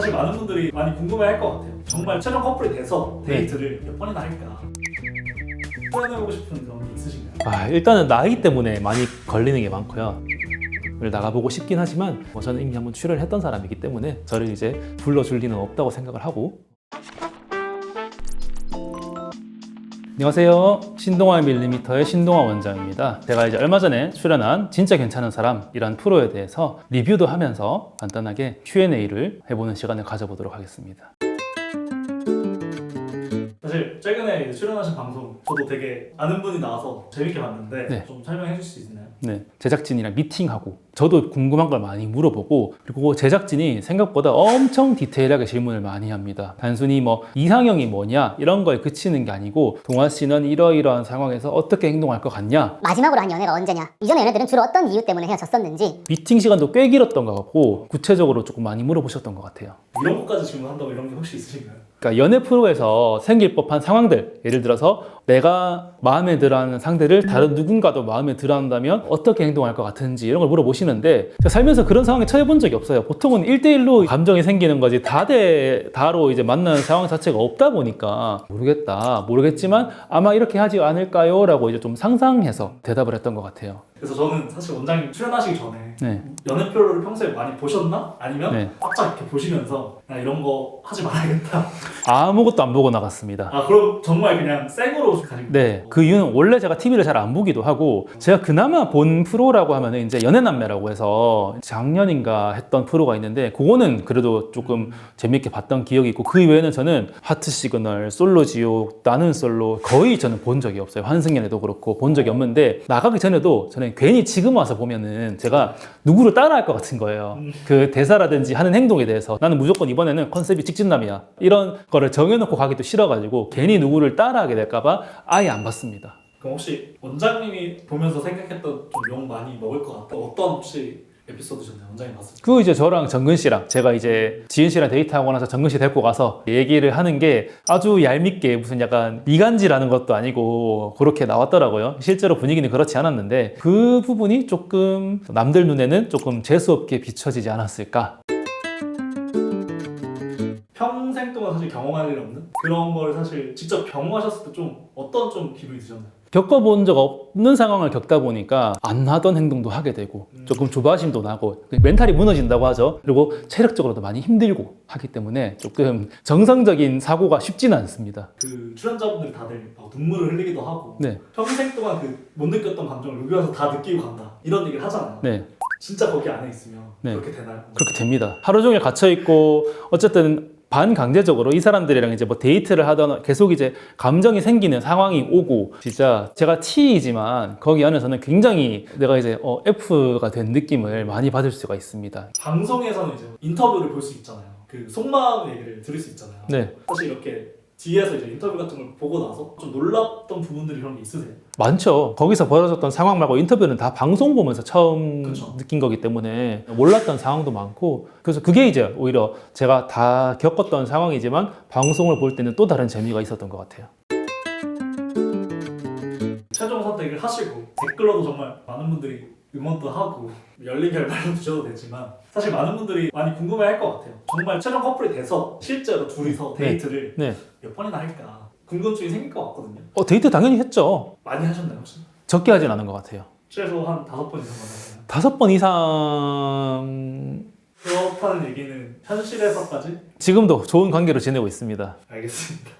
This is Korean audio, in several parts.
사실 많은 분들이 많이 궁금해할 것 같아요. 정말 최종 커플이 돼서 네. 데이트를 몇 번이나 할까? 표현해보고 싶은 그런 게 있으신가요? 아, 일단은 나이 때문에 많이 걸리는 게 많고요. 을 나가보고 싶긴 하지만 뭐 저는 이미 한번 출연을 했던 사람이기 때문에 저를 이제 불러줄 리는 없다고 생각을 하고 안녕하세요. 신동아 밀리미터의 신동아 원장입니다. 제가 이제 얼마 전에 출연한 진짜 괜찮은 사람이란 프로에 대해서 리뷰도 하면서 간단하게 Q&A를 해보는 시간을 가져보도록 하겠습니다. 사실 최근에 이제 출연하신 방송 저도 되게 아는 분이 나와서 재밌게 봤는데 네. 좀 설명해 주실 수 있나요? 네, 제작진이랑 미팅하고 저도 궁금한 걸 많이 물어보고 그리고 제작진이 생각보다 엄청 디테일하게 질문을 많이 합니다. 단순히 뭐 이상형이 뭐냐 이런 거에 그치는 게 아니고 동아 씨는 이러이러한 상황에서 어떻게 행동할 것 같냐 마지막으로 한 연애가 언제냐? 이전의 연애들은 주로 어떤 이유 때문에 헤어졌었는지 미팅 시간도 꽤 길었던 것 같고 구체적으로 조금 많이 물어보셨던 것 같아요. 이런 것까지 질문한다고 이런 게 혹시 있으신가요? 그러니까 연애 프로에서 생길 법한 상황들 예를 들어서 내가 마음에 들어하는 상대를 다른 누군가도 마음에 들어한다면 어떻게 행동할 것 같은지 이런 걸 물어보시는데 제가 살면서 그런 상황에 처해 본 적이 없어요 보통은 1대1로 감정이 생기는 거지 다대 다로 이제 만나는 상황 자체가 없다 보니까 모르겠다 모르겠지만 아마 이렇게 하지 않을까요? 라고 이제 좀 상상해서 대답을 했던 것 같아요 그래서 저는 사실 원장님 출연하시기 전에 네. 연애표를 평소에 많이 보셨나? 아니면 네. 빡짝 이렇게 보시면서 나 이런 거 하지 말아야겠다. 아무것도 안 보고 나갔습니다 아 그럼 정말 그냥 생으로 가지고 네, 그 이유는 원래 제가 TV를 잘 안 보기도 하고 제가 그나마 본 프로라고 하면 은 이제 연애남매라고 해서 작년인가 했던 프로가 있는데 그거는 그래도 조금 재밌게 봤던 기억이 있고 그 이외에는 저는 하트 시그널, 솔로 지옥, 나는 솔로 거의 저는 본 적이 없어요. 환승연애도 그렇고 본 적이 없는데 나가기 전에도 저는 괜히 지금 와서 보면은 제가 누구를 따라할 것 같은 거예요. 그 대사라든지 하는 행동에 대해서 나는 무조건 이번에는 컨셉이 직진남이야. 이런 거를 정해놓고 가기도 싫어가지고 괜히 누구를 따라하게 될까봐 아예 안 봤습니다. 그럼 혹시 원장님이 보면서 생각했던 좀 욕 많이 먹을 것 같다. 어떤 혹시 에피소드셨나요? 원장님 봤을 때? 그 이제 저랑 정근 씨랑 제가 이제 지은 씨랑 데이트하고 나서 정근 씨 데리고 가서 얘기를 하는 게 아주 얄밉게 무슨 약간 이간질하는 것도 아니고 그렇게 나왔더라고요. 실제로 분위기는 그렇지 않았는데 그 부분이 조금 남들 눈에는 조금 재수 없게 비춰지지 않았을까. 평생 동안 사실 경험할 일 없는 그런 걸 사실 직접 경험하셨을 때 좀 어떤 좀 기분이 드셨나요? 겪어본 적 없는 상황을 겪다 보니까 안 하던 행동도 하게 되고 조금 조바심도 나고 멘탈이 무너진다고 하죠. 그리고 체력적으로도 많이 힘들고 하기 때문에 조금 정상적인 사고가 쉽지는 않습니다. 그 출연자분들이 다들 막 눈물을 흘리기도 하고 네, 평생 동안 그 못 느꼈던 감정을 여기 와서 다 느끼고 간다 이런 얘기를 하잖아요. 네. 진짜 거기 안에 있으면 네. 그렇게 되나요? 그렇게 됩니다. 하루 종일 갇혀 있고 어쨌든 반강제적으로 이 사람들이랑 이제 뭐 데이트를 하거나 계속 이제 감정이 생기는 상황이 오고 진짜 제가 T이지만 거기 안에서는 굉장히 내가 이제 어, F가 된 느낌을 많이 받을 수가 있습니다. 방송에서는 이제 인터뷰를 볼 수 있잖아요. 그 속마음 얘기를 들을 수 있잖아요. 네, 사실 이렇게 뒤에서 이제 인터뷰 같은 걸 보고 나서 좀 놀랐던 부분들이 그런 게 있으세요? 많죠. 거기서 벌어졌던 상황 말고 인터뷰는 다 방송 보면서 처음 그쵸. 느낀 거기 때문에 몰랐던 상황도 많고 그래서 그게 이제 오히려 제가 다 겪었던 상황이지만 방송을 볼 때는 또 다른 재미가 있었던 것 같아요. 최종 선택을 하시고 댓글로도 정말 많은 분들이 응원도 하고 열린 결말로 두셔도 되지만 사실 많은 분들이 많이 궁금해할 것 같아요. 정말 최종 커플이 돼서 실제로 둘이서 네. 데이트를 네. 몇 번이나 할까 궁금증이 생길 것 같거든요. 어, 데이트 당연히 했죠. 많이 하셨나요 혹시? 적게 하진 않은 것 같아요. 최소 한 다섯 번 이상 만났나요? 다섯 번 이상 그렇다는 얘기는 현실에서까지 지금도 좋은 관계로 지내고 있습니다. 알겠습니다.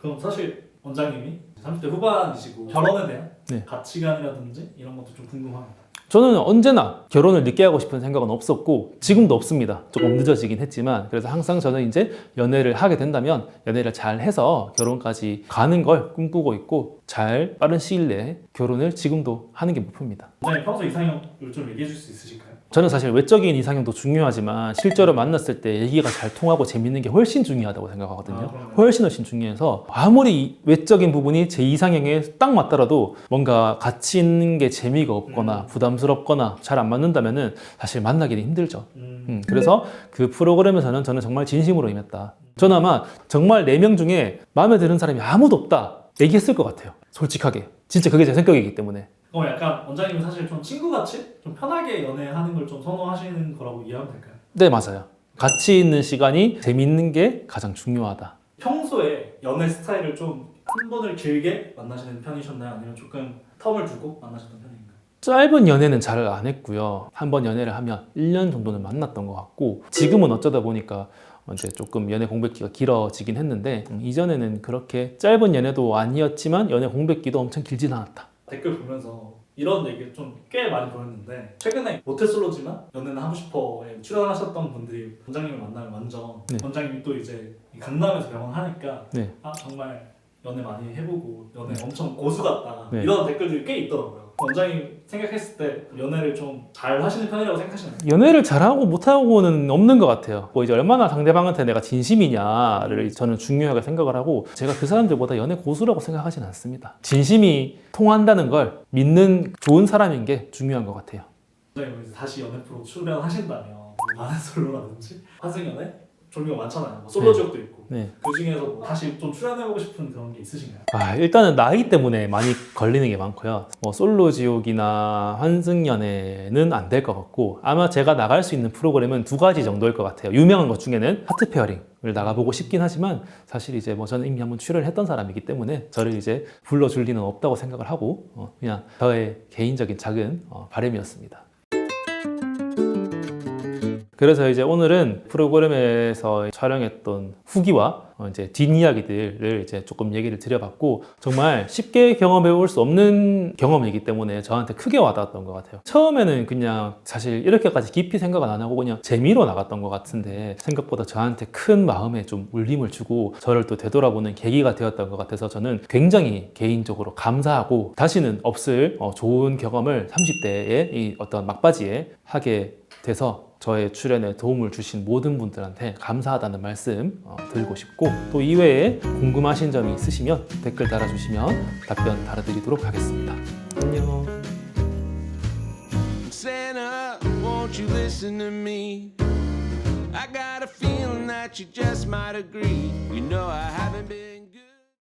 그럼 사실 원장님이 30대 후반이시고 결혼에 대한 네. 가치관이라든지 이런 것도 좀 궁금합니다. 저는 언제나 결혼을 늦게 하고 싶은 생각은 없었고 지금도 없습니다. 조금 늦어지긴 했지만 그래서 항상 저는 이제 연애를 하게 된다면 연애를 잘 해서 결혼까지 가는 걸 꿈꾸고 있고 잘 빠른 시일 내에 결혼을 지금도 하는 게 목표입니다. 원장님 평소 이상형을 좀 얘기해 줄 수 있으실까요? 저는 사실 외적인 이상형도 중요하지만 실제로 만났을 때 얘기가 잘 통하고 재밌는 게 훨씬 중요하다고 생각하거든요. 아. 훨씬 훨씬 중요해서 아무리 외적인 부분이 제 이상형에 딱 맞더라도 뭔가 같이 있는 게 재미가 없거나 음. 부담스럽거나 잘 안 맞는다면은 사실 만나기는 힘들죠. 음, 음, 그래서 그 프로그램에서는 저는 정말 진심으로 임했다. 저는 아마 정말 네 명 중에 마음에 드는 사람이 아무도 없다 얘기했을 것 같아요. 솔직하게. 진짜 그게 제 성격이기 때문에. 어 약간 원장님은 사실 좀 친구같이 좀 편하게 연애하는 걸 좀 선호하시는 거라고 이해하면 될까요? 네, 맞아요. 같이 있는 시간이 재밌는 게 가장 중요하다. 평소에 연애 스타일을 좀 한 번을 길게 만나시는 편이셨나요? 아니면 조금 텀을 두고 만나셨던 편인가요? 짧은 연애는 잘 안 했고요. 한 번 연애를 하면 1년 정도는 만났던 것 같고 지금은 어쩌다 보니까 이제 조금 연애 공백기가 길어지긴 했는데 음, 이전에는 그렇게 짧은 연애도 아니었지만 연애 공백기도 엄청 길진 않았다. 댓글 보면서 이런 얘기 좀 꽤 많이 보였는데 최근에 모태솔로지만 연애는 하고 싶어에 출연하셨던 분들이 원장님을 만나면 완전 네. 원장님이 또 이제 이 강남에서 병원 하니까 네. 아 정말 연애 많이 해보고 연애 엄청 고수 같다 네. 이런 댓글들이 꽤 있더라고요 원장님 생각했을 때 연애를 좀 잘 하시는 편이라고 생각하시나요? 연애를 잘하고 못하고는 없는 것 같아요. 뭐 이제 얼마나 상대방한테 내가 진심이냐를 저는 중요하게 생각을 하고 제가 그 사람들보다 연애 고수라고 생각하진 않습니다. 진심이 통한다는 걸 믿는 좋은 사람인 게 중요한 것 같아요. 원장님 다시 연애 프로 출연하신다면 뭐 많은 솔로라든지 환승연애 종류가 많잖아요 뭐 솔로 네. 지옥도 있고 네. 그 중에서 뭐 다시 좀 출연해보고 싶은 그런 게 있으신가요? 아, 일단은 나이 때문에 많이 걸리는 게 많고요. 뭐 솔로 지옥이나 환승 연애는 안 될 것 같고 아마 제가 나갈 수 있는 프로그램은 두 가지 정도일 것 같아요. 유명한 것 중에는 하트 페어링을 나가보고 싶긴 하지만 사실 이제 뭐 저는 이미 한번 출연했던 사람이기 때문에 저를 이제 불러줄 리는 없다고 생각을 하고 어, 그냥 저의 개인적인 작은 어, 바람이었습니다. 그래서 이제 오늘은 프로그램에서 촬영했던 후기와 어, 이제 뒷이야기들을 이제 조금 얘기를 드려봤고 정말 쉽게 경험해 볼 수 없는 경험이기 때문에 저한테 크게 와닿았던 것 같아요. 처음에는 그냥 사실 이렇게까지 깊이 생각은 안 하고 그냥 재미로 나갔던 것 같은데 생각보다 저한테 큰 마음에 좀 울림을 주고 저를 또 되돌아보는 계기가 되었던 것 같아서 저는 굉장히 개인적으로 감사하고 다시는 없을 어, 좋은 경험을 30대의 이 어떤 막바지에 하게 돼서 저의 출연에 도움을 주신 모든 분들한테 감사하다는 말씀 어, 드리고 싶고 또 이외에 궁금하신 점이 있으시면 댓글 달아주시면 답변 달아드리도록 하겠습니다. 안녕. Santa, won't you listen to me? I got a feeling that you just might agree. You know I haven't been.